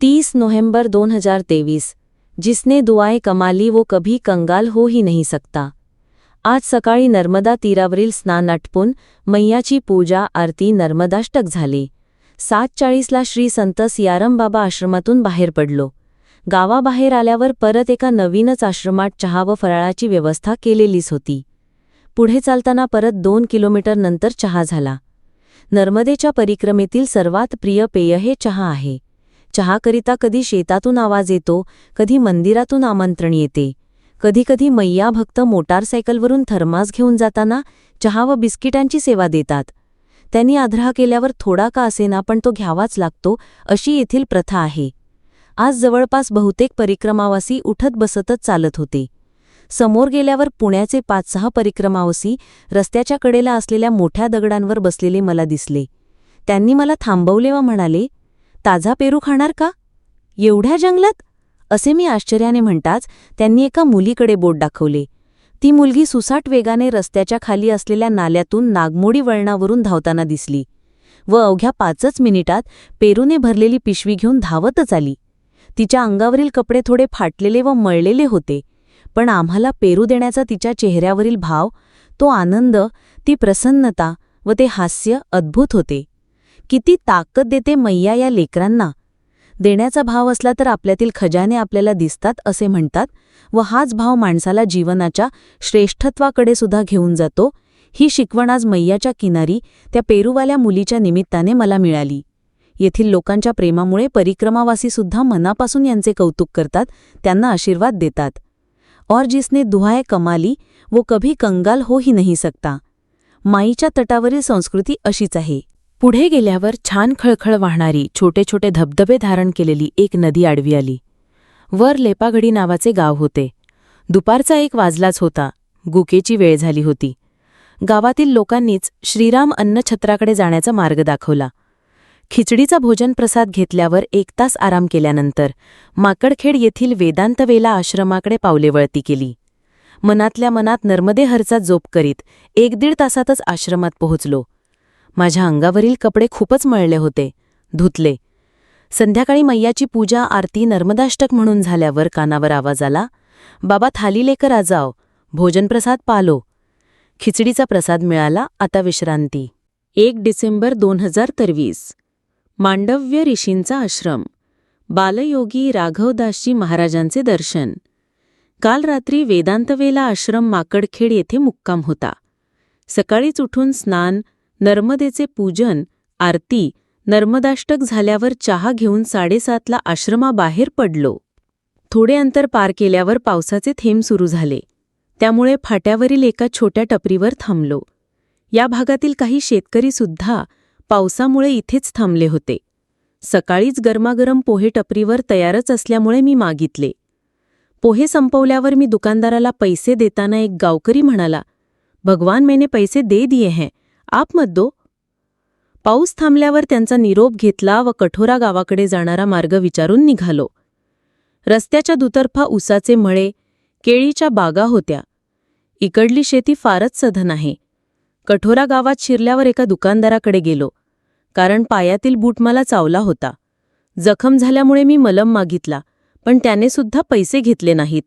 तीस नवंबर दोन हजार तेवीस जिसने दुआए कमाली वो कभी कंगाल हो ही नहीं सकता। आज सकाळी नर्मदा तीरावरील स्नान आटपून मैयाची पूजा आरती नर्मदाष्टक झाली. सात चाळीसला श्री संत सियारमबाबा आश्रमातून बाहेर पडलो. गावाबाहेर आल्यावर परत एका नवीनच आश्रमात चहा व फराळाची व्यवस्था केलेलीच होती. पुढे चालताना परत दोन किलोमीटर नंतर चहा झाला. नर्मदेच्या परिक्रमेतील सर्वात प्रिय पेय हे चहा आहे. चहाकरिता कधी शेतातून आवाज येतो कधी मंदिरातून आमंत्रण येते. कधीकधी मैया भक्त मोटारसायकलवरून थर्मास घेऊन जाताना चहा व बिस्किटांची सेवा देतात. त्यांनी आग्रह केल्यावर थोडा का असेना पण तो घ्यावाच लागतो अशी येथील प्रथा आहे. आज जवळपास बहुतेक परिक्रमावासी उठत बसतच चालत होते. समोर गेल्यावर पुण्याचे पाच सहा परिक्रमावसी रस्त्याच्या कडेला असलेल्या मोठ्या दगडांवर बसलेले मला दिसले. त्यांनी मला थांबवले व म्हणाले ताजा पेरू खाणार का? एवढ्या जंगलात? असे मी आश्चर्याने म्हणताच त्यांनी एका मुलीकडे बोट दाखवले. ती मुलगी सुसाट वेगाने रस्त्याच्या खाली असलेल्या नाल्यातून नागमोडी वळणावरून धावताना दिसली व अवघ्या पाचच मिनिटात पेरूने भरलेली पिशवी घेऊन धावतच आली. तिच्या अंगावरील कपडे थोडे फाटलेले व मळलेले होते पण आम्हाला पेरू देण्याचा तिच्या चेहऱ्यावरील भाव तो आनंद ती प्रसन्नता व ते हास्य अद्भुत होते. किती ताकद देते मैया या लेकरांना? देण्याचा भाव असला तर आपल्यातील खजाने आपल्याला दिसतात असे म्हणतात व हाच भाव माणसाला जीवनाच्या श्रेष्ठत्वाकडे सुद्धा घेऊन जातो. ही शिकवण आज मैयाच्या किनारी त्या पेरूवाल्या मुलीच्या निमित्ताने मला मिळाली. येथील लोकांच्या प्रेमामुळे परिक्रमावासीसुद्धा मनापासून यांचे कौतुक करतात त्यांना आशीर्वाद देतात. और जिसने दुहाय कमाली वो कभी कंगाल हो ही नाही सकता. माईच्या तटावरील संस्कृती अशीच आहे. पुढे गेल्यावर छान खळखळ वाहणारी छोटे छोटे धबधबे धारण केलेली एक नदी आडवी आली. वर लेपाघडी नावाचे गाव होते. दुपारचा एक वाजलाच होता. गुकेची वेळ झाली होती. गावातील लोकांनीच श्रीराम अन्नछत्राकडे जाण्याचा मार्ग दाखवला. खिचडीचा भोजन प्रसाद घेतल्यावर एक तास आराम केल्यानंतर माकडखेड येथील वेदांतवेला आश्रमाकडे पावले वळती केली. मनातल्या मनात नर्मदेहरचा जोप करीत एक दीड तासातच आश्रमात पोहोचलो. माझ्या अंगावरील कपडे खूपच मळले होते. धुतले. संध्याकाळी मैयाची पूजा आरती नर्मदाष्टक म्हणून झाल्यावर कानावर आवाज आला बाबा थाली लेकर आजाव भोजनप्रसाद पालो. खिचडीचा प्रसाद मिळाला आता विश्रांती. एक डिसेंबर दोन हजार तेवीस. मांडव्य ऋषींचा आश्रम. बालयोगी राघवदासजी महाराजांचे दर्शन. काल रात्री वेदांतवेला आश्रम माकडखेड येथे मुक्काम होता. सकाळीच उठून स्नान नर्मदेचे पूजन आरती नर्मदाष्टक झाल्यावर चहा घेऊन साडेसातला आश्रमाबाहेर पडलो. थोडे अंतर पार केल्यावर पावसाचे थेंब सुरू झाले. त्यामुळे फाट्यावरील एका छोट्या टपरीवर थांबलो. या भागातील काही शेतकरी सुद्धा पावसामुळे इथेच थांबले होते. सकाळीच गरमागरम पोहे टपरीवर तयारच असल्यामुळे मी मागितले. पोहे संपवल्यावर मी दुकानदाराला पैसे देताना एक गावकरी म्हणाला भगवान मेने पैसे दे दिए हैं. आपमत दो पाऊस थांबल्यावर त्यांचा निरोप घेतला व कठोरा गावाकडे जाणारा मार्ग विचारून निघालो. रस्त्याच्या दुतर्फा उसाचे मळे केळीच्या बागा होत्या. इकडली शेती फारच सधन आहे. कठोरा गावात शिरल्यावर एका दुकानदाराकडे गेलो. कारण पायातील बूट मला चावला होता. जखम झाल्यामुळे मी मलम मागितला पण त्याने सुद्धा पैसे घेतले नाहीत.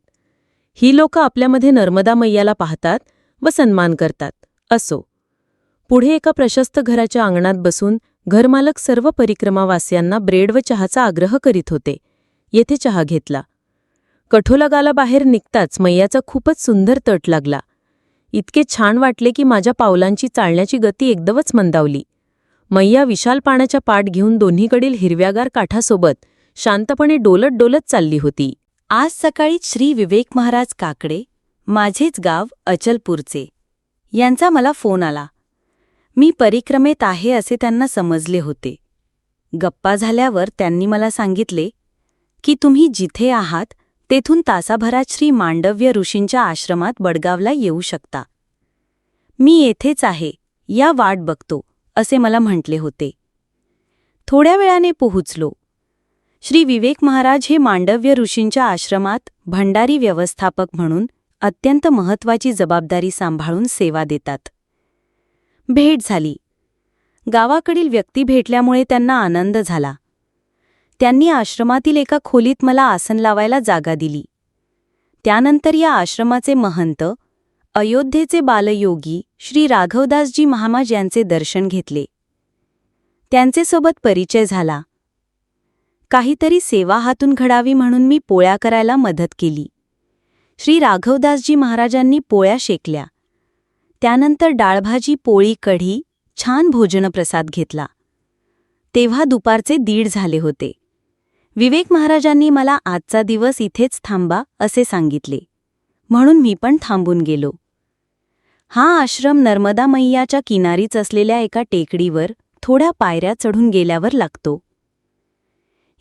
ही लोक आपल्यामध्ये नर्मदा मैयाला पाहतात व सन्मान करतात. असो. पुढे एका प्रशस्त घराच्या अंगणात बसून घरमालक सर्व परिक्रमावासियांना ब्रेड व चहाचा आग्रह करीत होते. येथे चहा घेतला. कठोलगाला बाहेर निघताच मैयाचा खूपच सुंदर तट लागला. इतके छान वाटले की माझ्या पावलांची चालण्याची गती एकदमच मंदावली. मैया विशाल पाण्याच्या पाठ घेऊन दोन्हीकडील हिरव्यागार काठासोबत शांतपणे डोलत डोलत चालली होती. आज सकाळी श्री विवेक महाराज काकडे माझेच गाव अचलपूरचे. यांचा मला फोन आला. मी परिक्रमेत आहे असे त्यांना समजले होते. गप्पा झाल्यावर त्यांनी मला सांगितले की तुम्ही जिथे आहात तेथून तासाभरात श्री मांडव्य ऋषींच्या आश्रमात बडगावला येऊ शकता. मी येथेच आहे या वाट बघतो असे मला म्हटले होते. थोड्या वेळाने पोहोचलो. श्री विवेक महाराज हे मांडव्य ऋषींच्या आश्रमात भंडारी व्यवस्थापक म्हणून अत्यंत महत्वाची जबाबदारी सांभाळून सेवा देतात. भेट झाली. गावाकडील व्यक्ती भेटल्यामुळे त्यांना आनंद झाला. त्यांनी आश्रमातील एका खोलीत मला आसन लावायला जागा दिली. त्यानंतर या आश्रमाचे महंत अयोध्येचे बालयोगी श्री राघवदासजी महामाज यांचे दर्शन घेतले. त्यांचे सोबत परिचय झाला. काहीतरी सेवा हातून घडावी म्हणून मी पोळ्या करायला मदत केली. श्री राघवदासजी महाराजांनी पोळ्या शेकल्या. त्यानंतर डाळभाजी पोळी कढी छान भोजनप्रसाद घेतला. तेव्हा दुपारचे दीड झाले होते. विवेक महाराजांनी मला आजचा दिवस इथेच थांबा असे सांगितले. म्हणून मी पण थांबून गेलो. हा आश्रम नर्मदा मैयाच्या किनारीच असलेल्या एका टेकडीवर थोड्या पायऱ्या चढून गेल्यावर लागतो.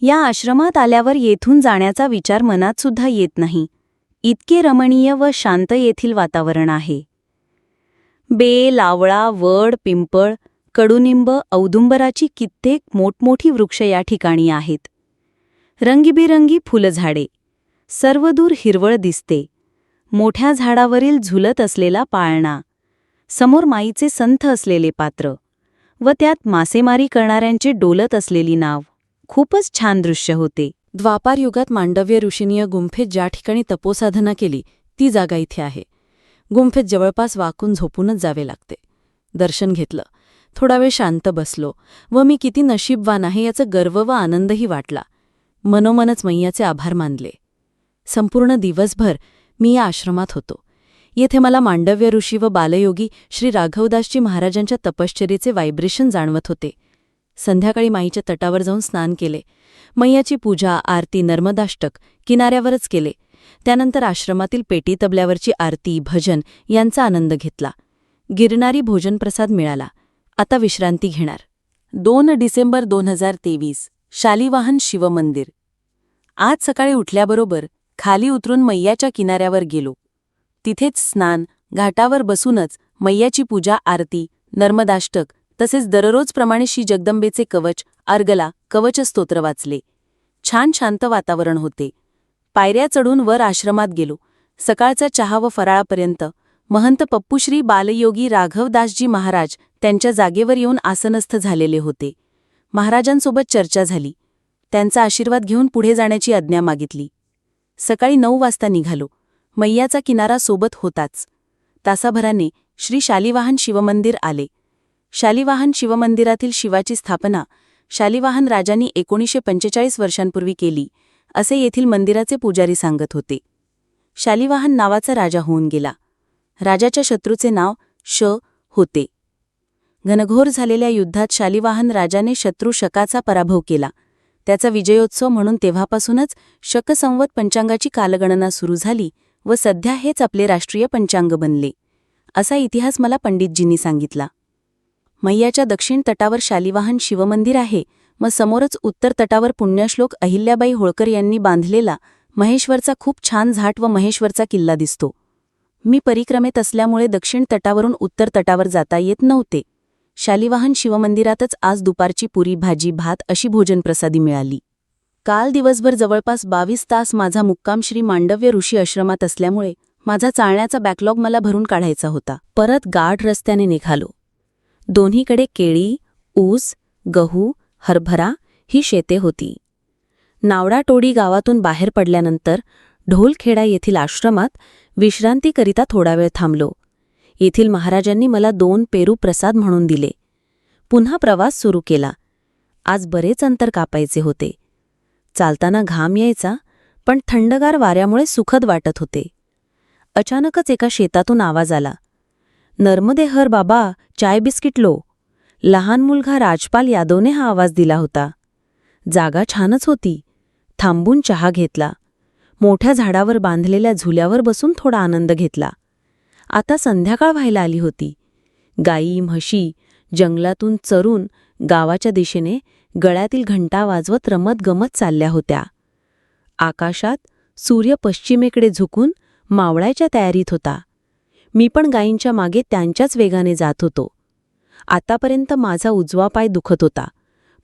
या आश्रमात आल्यावर येथून जाण्याचा विचार मनात सुद्धा येत नाही. इतके रमणीय व शांत येथील वातावरण आहे. बेल आवळा वड पिंपळ कडुनिंब औदुंबराची कित्येक मोठमोठी वृक्ष या ठिकाणी आहेत. रंगीबिरंगी फुलझाडे. सर्वदूर हिरवळ दिसते. मोठ्या झाडावरील झुलत असलेला पाळणा. समोर माईचे संथ असलेले पात्र. व त्यात मासेमारी करणाऱ्यांचे डोलत असलेली नाव. खूपच छान दृश्य होते. द्वापार युगात मांडव्य ऋषीनीय गुंफेत ज्या ठिकाणी तपोसाधना केली ती जागा इथे आहे. गुंफेत जवळपास वाकून झोपूनच जावे लागते. दर्शन घेतलं. थोडा वेळ शांत बसलो. व मी किती नशीबवान आहे याचा गर्व व आनंदही वाटला. मनोमनच मैयाचे आभार मानले. संपूर्ण दिवसभर मी या आश्रमात होतो. येथे मला मांडव्य ऋषी व बालयोगी श्री राघवदासजी महाराजांच्या तपश्चर्येचे व्हायब्रेशन जाणवत होते. संध्याकाळी माईच्या तटावर जाऊन स्नान केले. मैयाची पूजा आरती नर्मदाष्टक किनाऱ्यावरच केले. त्यानंतर आश्रमातील पेटी तबल्यावरची आरती भजन यांचा आनंद घेतला. गिरणारी भोजनप्रसाद मिळाला. आता विश्रांती घेणार. दोन डिसेंबर दोन हजार तेवीस शालिवाहन शिवमंदिर. आज सकाळी उठल्याबरोबर खाली उतरून मैयाच्या किनाऱ्यावर गेलो. तिथेच स्नान घाटावर बसूनच मैयाची पूजा आरती नर्मदाष्टक तसेच दररोजप्रमाणे श्री जगदंबेचे कवच अर्गला कवचस्तोत्र वाचले. छान शांत वातावरण होते. पायऱ्या चढून वर आश्रमात गेलो. सकाळचा चहा व फराळापर्यंत. महंत पप्पूश्री बालयोगी राघवदासजी महाराज त्यांच्या जागेवर येऊन आसनस्थ झालेले होते. महाराजांसोबत चर्चा झाली. त्यांचा आशीर्वाद घेऊन पुढे जाण्याची आज्ञा मागितली. सकाळी नऊ वाजता निघालो. मैयाचा किनारा सोबत होताच. तासाभराने श्री शालिवाहन शिवमंदिर आले. शालिवाहन शिवमंदिरातील शिवाची स्थापना शालिवाहन राजांनी एकोणीसशे पंचेचाळीस वर्षांपूर्वी केली. असे येथील मंदिराचे पुजारी सांगत होते. शालिवाहन नावाचा राजा होऊन गेला. राजाच्या शत्रूचे नाव श होते. घनघोर झालेल्या युद्धात शालिवाहन राजाने शत्रू शकाचा पराभव केला. त्याचा विजयोत्सव म्हणून तेव्हापासूनच शकसंवत पंचांगाची कालगणना सुरू झाली व सध्या हेच आपले राष्ट्रीय पंचांग बनले असा इतिहास मला पंडितजींनी सांगितला. मैयाच्या दक्षिण तटावर शालिवाहन शिवमंदिर आहे मग समोरच उत्तर तटावर पुण्यश्लोक अहिल्याबाई होळकर यांनी बांधलेला महेश्वरचा खूप छान झाट व महेश्वरचा किल्ला दिसतो. मी परिक्रमेत असल्यामुळे दक्षिण तटावरून उत्तर तटावर जाता येत नव्हते. शालिवाहन शिवमंदिरातच आज दुपारची पुरी भाजी भात अशी भोजनप्रसादी मिळाली. काल दिवसभर जवळपास बावीस तास माझा मुक्काम श्री मांडव्य ऋषी आश्रमात असल्यामुळे माझा चालण्याचा बॅकलॉग मला भरून काढायचा होता. परत गाढ रस्त्याने निघालो. दोन्हीकडे केळी ऊस गहू हरभरा ही शेते होती. नावडाटोडी गावातून बाहेर पडल्यानंतर ढोलखेडा येथील आश्रमात विश्रांतीकरिता थोडा वेळ थांबलो. येथील महाराजांनी मला दोन पेरू प्रसाद म्हणून दिले. पुन्हा प्रवास सुरू केला. आज बरेच अंतर कापायचे होते. चालताना घाम यायचा पण थंडगार वाऱ्यामुळे सुखद वाटत होते. अचानकच एका शेतातून आवाज आला. नर्मदे हर बाबा चाय बिस्किट लो. लहान मुलगा राजपाल यादवने हा आवाज दिला होता. जागा छानच होती. थांबून चहा घेतला. मोठ्या झाडावर बांधलेल्या झुल्यावर बसून थोडा आनंद घेतला. आता संध्याकाळ व्हायला आली होती. गाई म्हशी जंगलातून चरून गावाच्या दिशेने गळ्यातील घंटा वाजवत रमत गमत चालल्या होत्या. आकाशात सूर्य पश्चिमेकडे झुकून मावळायच्या तयारीत होता. मी पण गायींच्या मागे त्यांच्याच वेगाने जात होतो. आतापर्यंत माझा उजवा पाय दुखत होता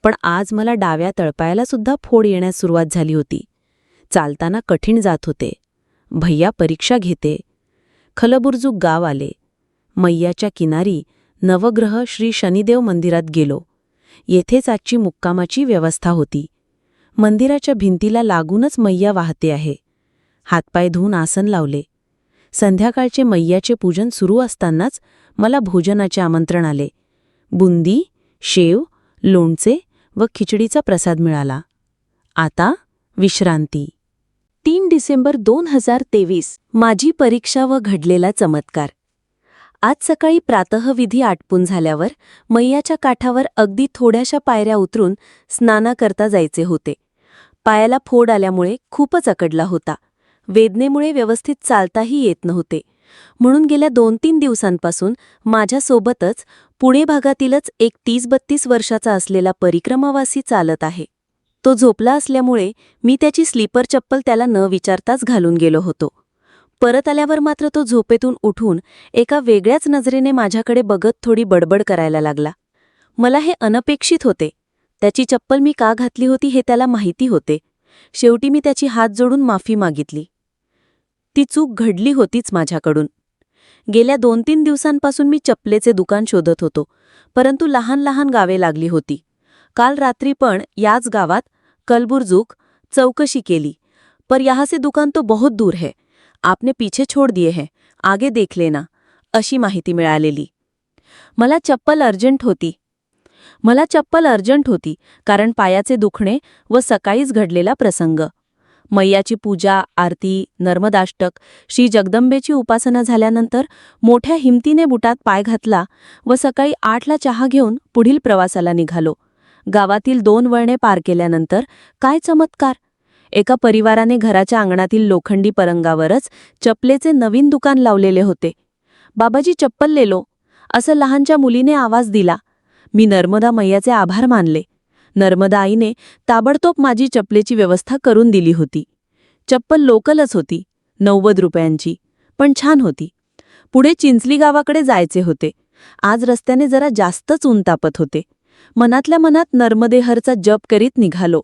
पण आज मला डाव्या तळपायाला सुद्धा फोड येण्यास सुरुवात झाली होती. चालताना कठीण जात होते. भैया परीक्षा घेते. खलबुर्जू गाव आले. मैयाच्या किनारी नवग्रह श्री शनिदेव मंदिरात गेलो. येथेच आजची मुक्कामाची व्यवस्था होती. मंदिराच्या भिंतीला लागूनच मैया वाहते आहे. हातपाय धुवून आसन लावले. संध्याकाळचे मैयाचे पूजन सुरू असतानाच मला भोजनाचे आमंत्रण आले. बुंदी शेव लोणचे व खिचडीचा प्रसाद मिळाला. आता विश्रांती. तीन डिसेंबर दोन हजार तेवीस माझी परीक्षा व घडलेला चमत्कार. आज सकाळी प्रातःविधी आटपून झाल्यावर मैयाच्या काठावर अगदी थोड्याशा पायऱ्या उतरून स्नाना करता जायचे होते. पायाला फोड आल्यामुळे खूपच अकडला होता. वेदनेमुळे व्यवस्थित चालताही येत नव्हते. म्हणून गेल्या दोन तीन दिवसांपासून माझ्यासोबतच पुणे भागातीलच एक तीस बत्तीस वर्षाचा असलेला परिक्रमावासी चालत आहे. तो झोपला असल्यामुळे मी त्याची स्लीपर चप्पल त्याला न विचारताच घालून गेलो होतो. परत आल्यावर मात्र तो झोपेतून उठून एका वेगळ्याच नजरेने माझ्याकडे बघत थोडी बडबड करायला लागला. मला हे अनपेक्षित होते. त्याची चप्पल मी का घातली होती हे त्याला माहिती होते. शेवटी मी त्याची हात जोडून माफी मागितली. ती चूक घडली होतीच माझ्याकडून. गेल्या दोन तीन दिवसांपासून मी चपलेचे दुकान शोधत होतो परंतु लहान लहान गावे लागली होती. काल रात्री पण याच गावात कलबुर्जुक चौकशी केली. पर यहाँ से दुकान तो बहुत दूर है. आपने पीछे छोड़ दिए है. आगे देख लेना अशी माहिती मिळालेली. मला चप्पल अर्जंट होती. मला चप्पल अर्जंट होती कारण पायाचे दुखणे व सकाळीच घडलेला प्रसंग. मैयाची पूजा आरती नर्मदाष्टक श्री जगदंबेची उपासना झाल्यानंतर मोठ्या हिमतीने बुटात पाय घातला व सकाळी आठला चहा घेऊन पुढील प्रवासाला निघालो. गावातील दोन वळणे पार केल्यानंतर काय चमत्कार! एका परिवाराने घराच्या अंगणातील लोखंडी परंगावरच चपलेचे नवीन दुकान लावलेले होते. बाबाजी चप्पल लेलो असं लहानच्या मुलीने आवाज दिला. मी नर्मदा मैयाचे आभार मानले. नर्मदा आईने ताबडतोब माझी चपलेची व्यवस्था करून दिली होती. चप्पल लोकलच होती नव्वद रुपयांची पण छान होती. पुढे चिंचली गावाकडे जायचे होते. आज रस्त्याने जरा जास्तच ऊन तापत होते. मनातल्या मनात नर्मदेहरचा जप करीत निघालो.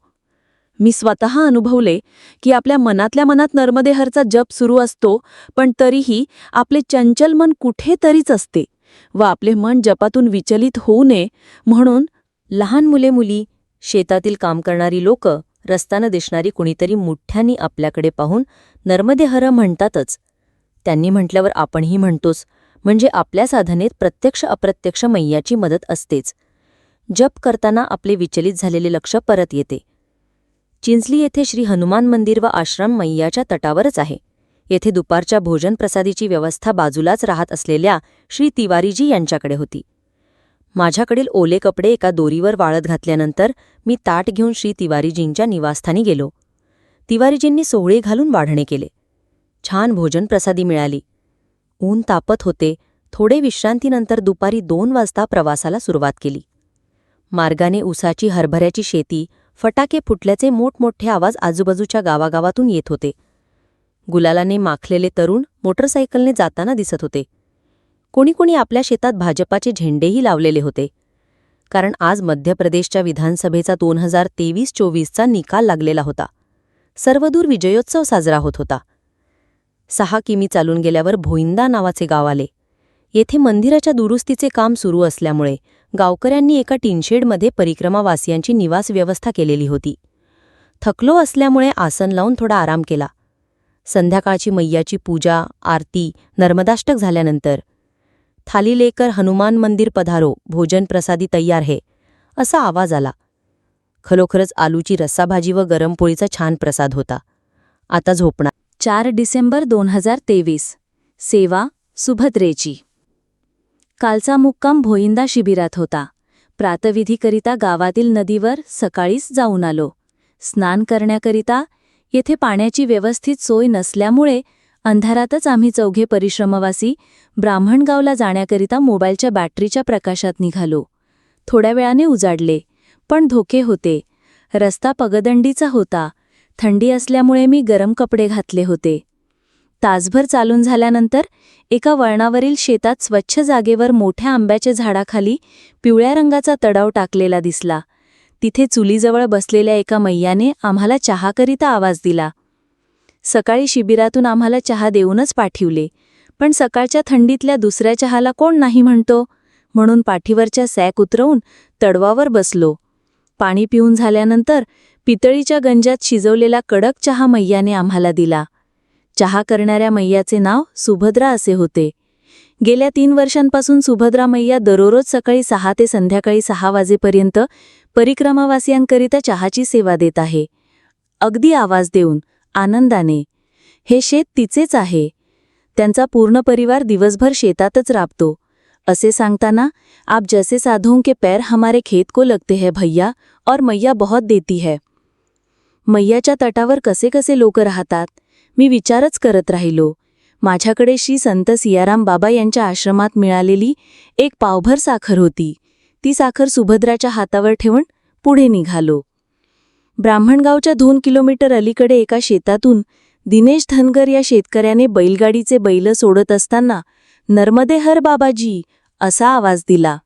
मी स्वतः अनुभवले की आपल्या मनातल्या मनात नर्मदेहरचा जप सुरू असतो पण तरीही आपले चंचल मन कुठेतरीच असते व आपले मन जपातून विचलित होऊ नये म्हणून लहान मुले मुली शेतातील काम करणारी लोक रस्त्यानं दिसणारी कुणीतरी मुठ्यांनी आपल्याकडे पाहून नर्मदेहर म्हणतातच. त्यांनी म्हटल्यावर आपणही म्हणतोच म्हणजे आपल्या साधनेत प्रत्यक्ष अप्रत्यक्ष मैयाची मदत असतेच. जप करताना आपले विचलित झालेले लक्ष परत येते. चिंचली येथे श्री हनुमान मंदिर व आश्रम मैयाच्या तटावरच आहे. येथे दुपारच्या भोजन प्रसादीची व्यवस्था बाजूलाच राहत असलेल्या श्री तिवारीजी यांच्याकडे होती. माझ्याकडील ओले कपडे एका दोरीवर वाळत घातल्यानंतर मी ताट घेऊन श्री तिवारीजींच्या निवासस्थानी गेलो. तिवारीजींनी सोहळे घालून वाढणे केले. छान भोजन प्रसादी मिळाली. ऊन तापत होते. थोडे विश्रांतीनंतर दुपारी दोन वाजता प्रवासाला सुरुवात केली. मार्गाने उसाची हरभऱ्याची शेती फटाके फुटल्याचे मोठमोठे आवाज आजूबाजूच्या गावागावातून येत होते. गुलालाने माखलेले तरुण मोटरसायकलने जाताना दिसत होते. कोणी कोणी आपल्या शेतात भाजपाचे झेंडेही लावलेले होते. कारण आज मध्य प्रदेशच्या विधानसभेचा दोन हजार तेवीस चोवीसचा निकाल लागलेला होता. सर्वदूर विजयोत्सव साजरा होत होता. सहा किमी चालून गेल्यावर भोईंदा नावाचे गाव आले. येथे मंदिराच्या दुरुस्तीचे काम सुरू असल्यामुळे गावकऱ्यांनी एका टिनशेडमध्ये परिक्रमावासियांची निवास व्यवस्था केलेली होती. थकलो असल्यामुळे आसन लावून थोडा आराम केला. संध्याकाळची मैयाची पूजा आरती नर्मदाष्टक झाल्यानंतर थाली लेकर हनुमान मंदिर पधारो भोजन प्रसादी तयार है असा आवाज आला. खरोखरच आलूची रस्साभाजी व गरम पोळीचा छान प्रसाद होता. आता झोपणार. चार डिसेंबर दोन हजार तेवीस. सेवा सुभद्रेची. कालचा मुक्काम भोईंदा शिबिरात होता. प्रातविधीकरिता गावातील नदीवर सकाळीच जाऊन आलो. स्नान करण्याकरिता येथे पाण्याची व्यवस्थित सोय नसल्यामुळे अंधारातच आम्ही चौघे परिश्रमवासी ब्राह्मणगावला जाण्याकरिता मोबाईलच्या बॅटरीच्या प्रकाशात निघालो. थोड्या वेळाने उजाडले पण धोके होते. रस्ता पगदंडीचा होता. थंडी असल्यामुळे मी गरम कपडे घातले होते. तासभर चालून झाल्यानंतर एका वळणावरील शेतात स्वच्छ जागेवर मोठ्या आंब्याच्या झाडाखाली पिवळ्या रंगाचा तडाव टाकलेला दिसला. तिथे चुलीजवळ बसलेल्या एका मैयाने आम्हाला चहाकरिता आवाज दिला. सकाळी शिबिरातून आम्हाला चहा देऊनच पाठिवले. पण सकाळच्या थंडीतल्या दुसऱ्या चहाला कोण नाही म्हणतो? म्हणून पाठीवरच्या सॅक उतरवून तडवावर बसलो. पाणी पिऊन झाल्यानंतर पितळीच्या गंजात शिजवलेला कडक चहा मैयाने आम्हाला दिला. चहा करणाऱ्या मैयाचे नाव सुभद्रा असे होते. गेल्या तीन वर्षांपासून सुभद्रा मैया दररोज सकाळी सहा ते संध्याकाळी सहा वाजेपर्यंत परिक्रमावासियांकरिता चहाची सेवा देत आहे. अगदी आवाज देऊन आनंदाने. हे शेत तिचेच आहे. त्यांचा पूर्ण परिवार दिवसभर शेतातच राबतो. असे सांगताना आप जैसे साधुओं के पैर हमारे खेत को लगते हैं भैया और मैया बहुत देती है. मैयाच्या तटावर कसे कसे लोक राहतात मी विचारच करत राहिलो. माझ्याकडे श्री संत सियाराम बाबा यांच्या आश्रमात मिळालेली एक पावभर साखर होती. ती साखर सुभद्राच्या हातावर ठेवून पुढे निघालो. ब्राह्मणगावच्या दोन किलोमीटर अलीकडे एका शेतातून दिनेश धनगर या शेतकऱ्याने बैलगाडीचे बैल सोडत असताना नर्मदे हर बाबाजी असा आवाज दिला.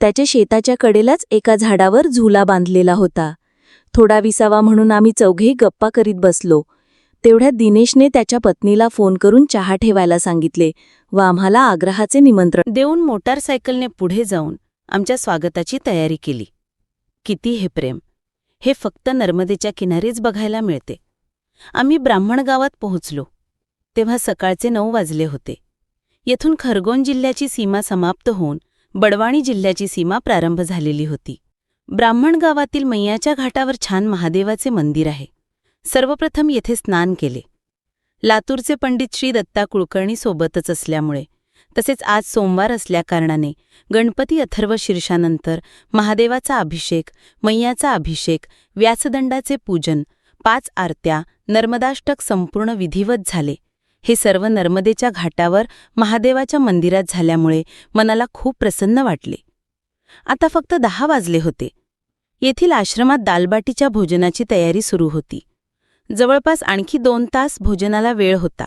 त्याच्या शेताच्या कडेलाच एका झाडावर झुला बांधलेला होता. थोडा विसावा म्हणून आम्ही चौघेही गप्पा करीत बसलो. तेवढ्यात दिनेशने त्याच्या पत्नीला फोन करून चहा ठेवायला सांगितले व आम्हाला आग्रहाचे निमंत्रण देऊन मोटारसायकलने पुढे जाऊन आमच्या स्वागताची तयारी केली. किती हे प्रेम! हे फक्त नर्मदेच्या किनारीच बघायला मिळते. आम्ही ब्राह्मण गावात पोहोचलो. तेव्हा सकाळचे नऊ वाजले होते. येथून खरगोन जिल्ह्याची सीमा समाप्त होऊन बडवाणी जिल्ह्याची सीमा प्रारंभ झालेली होती. ब्राह्मण गावातील मैयाच्या घाटावर छान महादेवाचे मंदिर आहे. सर्वप्रथम येथे स्नान केले. लातूरचे पंडित श्री दत्ता कुलकर्णी सोबतच असल्यामुळे तसेच आज सोमवार असल्याकारणाने गणपती अथर्व शीर्षानंतर महादेवाचा अभिषेक मैयाचा अभिषेक व्यासदंडाचे पूजन पाच आरत्या नर्मदाष्टक संपूर्ण विधिवत झाले. हे सर्व नर्मदेच्या घाटावर महादेवाच्या मंदिरात झाल्यामुळे मनाला खूप प्रसन्न वाटले. आता फक्त दहा वाजले होते. येथील आश्रमात दालबाटीच्या भोजनाची तयारी सुरू होती. जवळपास आणखी दोन तास भोजनाला वेळ होता.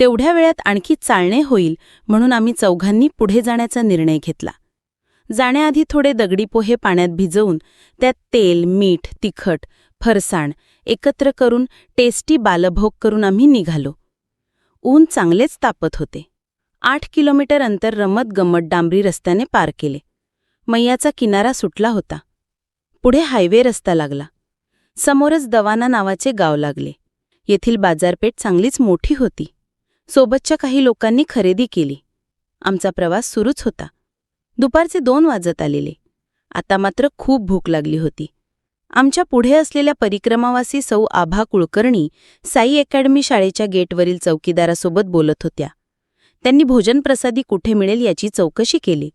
तेवढ्या वेळात आणखी चालणे होईल म्हणून आम्ही चौघांनी पुढे जाण्याचा निर्णय घेतला. जाण्याआधी थोडे दगडी पोहे पाण्यात भिजवून त्यात तेल मीठ तिखट फरसाण एकत्र करून टेस्टी बालभोग करून आम्ही निघालो. ऊन चांगलेच तापत होते. आठ किलोमीटर अंतर रमत गमत डांबरी रस्त्याने पार केले. मैयाचा किनारा सुटला होता. पुढे हायवे रस्ता लागला. समोरच दवाना नावाचे गाव लागले. येथील बाजारपेठ चांगलीच मोठी होती. सोबतच्या काही लोकांनी खरेदी केली. आमचा प्रवास सुरूच होता. दुपारचे दोन वाजत आलेले. आता मात्र खूप भूक लागली होती. आमच्या पुढे असलेल्या परिक्रमावासी सौ आभा कुलकर्णी साई अकॅडमी शाळेच्या गेटवरील चौकीदारासोबत बोलत होत्या. त्यांनी भोजनप्रसादी कुठे मिळेल याची चौकशी केली.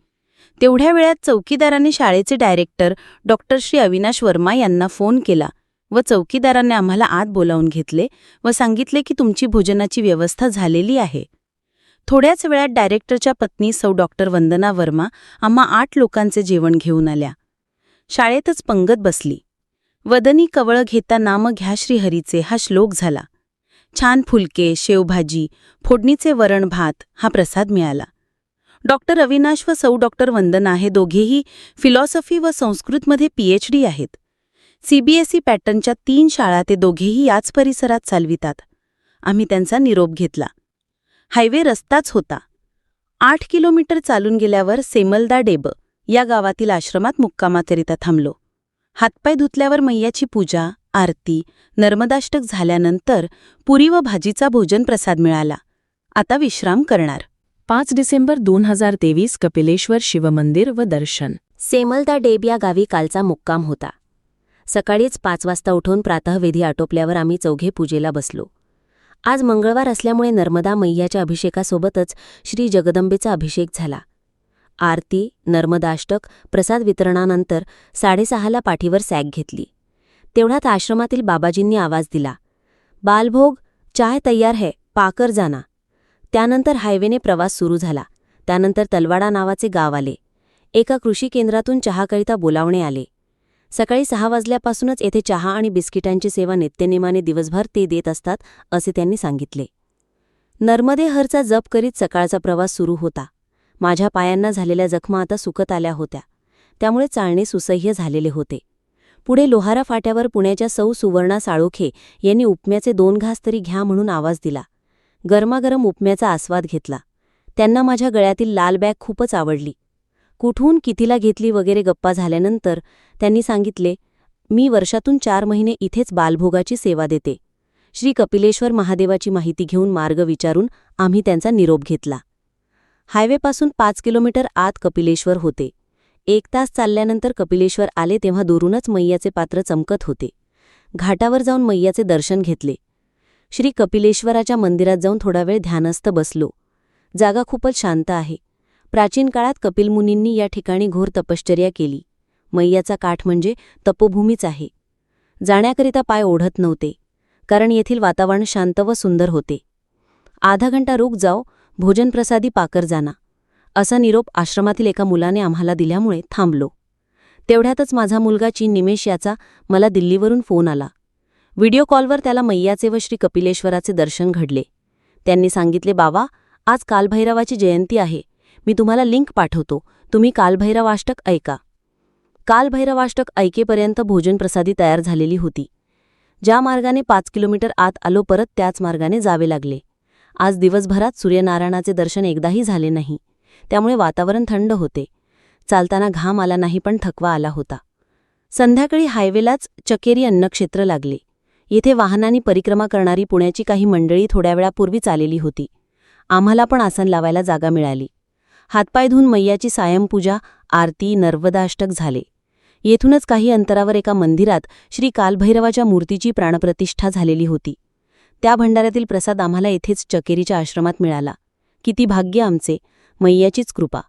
तेवढ्या वेळात चौकीदाराने शाळेचे डायरेक्टर डॉक्टर श्री अविनाश वर्मा यांना फोन केला. व चौकीदाराने आम्हाला आत बोलावून घेतले व सांगितले की तुमची भोजनाची व्यवस्था झालेली आहे. थोड्याच वेळात डायरेक्टरच्या पत्नी सौ डॉक्टर वंदना वर्मा आम्हा आठ लोकांचे जेवण घेऊन आल्या. शाळेतच पंगत बसली. वदनी कवळ घेता नाम घ्या श्रीहरीचे हा श्लोक झाला. छान फुलके शेवभाजी फोडणीचे वरण भात हा प्रसाद मिळाला. डॉक्टर अविनाश व सौ डॉक्टर वंदना हे दोघेही फिलॉसॉफी व संस्कृतमध्ये पीएचडी आहेत. सीबीएसई पॅटर्नच्या तीन शाळा ते दोघेही याच परिसरात चालवितात. आम्ही त्यांचा निरोप घेतला. हायवे रस्ताच होता. आठ किलोमीटर चालून गेल्यावर सेमलदा डेब या गावातील आश्रमात मुक्कामाकरिता थांबलो. हातपाय धुतल्यावर मैयाची पूजा आरती नर्मदाष्टक झाल्यानंतर पुरी व भाजीचा भोजन प्रसाद मिळाला. आता विश्राम करणार. पाच डिसेंबर दोन हजार तेवीस कपिलेश्वर शिवमंदिर व दर्शन. सेमलदा डेब या गावी कालचा मुक्काम होता. सकाळीच पाच वाजता उठून प्रातःवेधी आटोपल्यावर आम्ही चौघे पूजेला बसलो. आज मंगळवार असल्यामुळे नर्मदा मैयाच्या अभिषेकासोबतच श्री जगदंबेचा अभिषेक झाला. आरती नर्मदाष्टक प्रसाद वितरणानंतर साडेसहाला पाठीवर सॅग घेतली. तेवढ्यात आश्रमातील बाबाजींनी आवाज दिला बालभोग चाय तयार है पाकर जाना. त्यानंतर हायवेने प्रवास सुरू झाला. त्यानंतर तलवाडा नावाचे गाव आले. एका कृषी केंद्रातून चहाकरिता बोलावणे आले. सकाळी सहा वाजल्यापासूनच येथे चहा आणि बिस्किटांची सेवा नित्यनेमाने दिवसभर ते देत असतात असे त्यांनी सांगितले. नर्मदे हरचा जप करीत सकाळचा प्रवास सुरू होता. माझ्या पायांना झालेल्या जखमा आता सुकत आल्या होत्या. त्यामुळे चालणे सुसह्य झालेले होते. पुढे लोहारा फाट्यावर पुण्याच्या सौ सुवर्णा साळोखे यांनी उपम्याचे दोन घास तरी घ्या म्हणून आवाज दिला. गरमागरम उपम्याचा आस्वाद घेतला. त्यांना माझ्या गळ्यातील लाल बॅग खूपच आवडली. कुठून कितीला घेतली वगैरे गप्पा झाल्यानंतर त्यांनी सांगितले मी वर्षातून चार महिने इथेच बालभोगाची सेवा देते. श्री कपिलेश्वर महादेवाची माहिती घेऊन मार्ग विचारून आम्ही त्यांचा निरोप घेतला. हायवेपासून पाच किलोमीटर आत कपिलेश्वर होते. एक तास चालल्यानंतर कपिलेश्वर आले तेव्हा दुरूनच मैयाचे पात्र चमकत होते. घाटावर जाऊन मैयाचे दर्शन घेतले. श्री कपिलेश्वराच्या मंदिरात जाऊन थोडा वेळ ध्यानस्थ बसलो. जागा खूपच शांत आहे. प्राचीन काळात कपिलमुनींनी या ठिकाणी घोर तपश्चर्या केली. मैयाचा काठ म्हणजे तपोभूमीच आहे. जाण्याकरिता पाय ओढत नव्हते कारण येथील वातावरण शांत व सुंदर होते. आधा घंटा रुक जाओ भोजनप्रसादी पाकर जाना. असा निरोप आश्रमातील एका मुलाने आम्हाला दिल्यामुळे थांबलो. तेवढ्यातच माझा मुलगा चीन निमेश याचा मला दिल्लीवरून फोन आला. व्हिडिओ कॉलवर त्याला मैयाचे व श्री कपिलेश्वराचे दर्शन घडले. त्यांनी सांगितले बाबा आज कालभैरवाची जयंती आहे. मी तुम्हाला लिंक पाठवतो. तुम्ही कालभैरवाष्टक ऐका. कालभैरवाष्टक ऐकेपर्यंत भोजनप्रसादी तयार झालेली होती. ज्या मार्गाने पाच किलोमीटर आत आलो परत त्याच मार्गाने जावे लागले. आज दिवसभरात सूर्यनारायणाचे दर्शन एकदाही झाले नाही. त्यामुळे वातावरण थंड होते. चालताना घाम आला नाही पण थकवा आला होता. संध्याकाळी हायवेलाच चकेरी अन्नक्षेत्र लागले. येथे वाहनांनी परिक्रमा करणारी पुण्याची काही मंडळी थोड्या वेळापूर्वीच आलेली होती. आम्हाला पण आसन लावायला जागा मिळाली. हातपाय धुवून मैयाची सायंपूजा आरती नर्वदाष्टक झाले. येथूनच काही अंतरावर एका मंदिरात श्री कालभैरवाच्या मूर्तीची प्राणप्रतिष्ठा झालेली होती. त्या भंडाऱ्यातील प्रसाद आम्हाला येथेच चकेरीच्या आश्रमात मिळाला. किती भाग्य आमचे. मैयाचीच कृपा.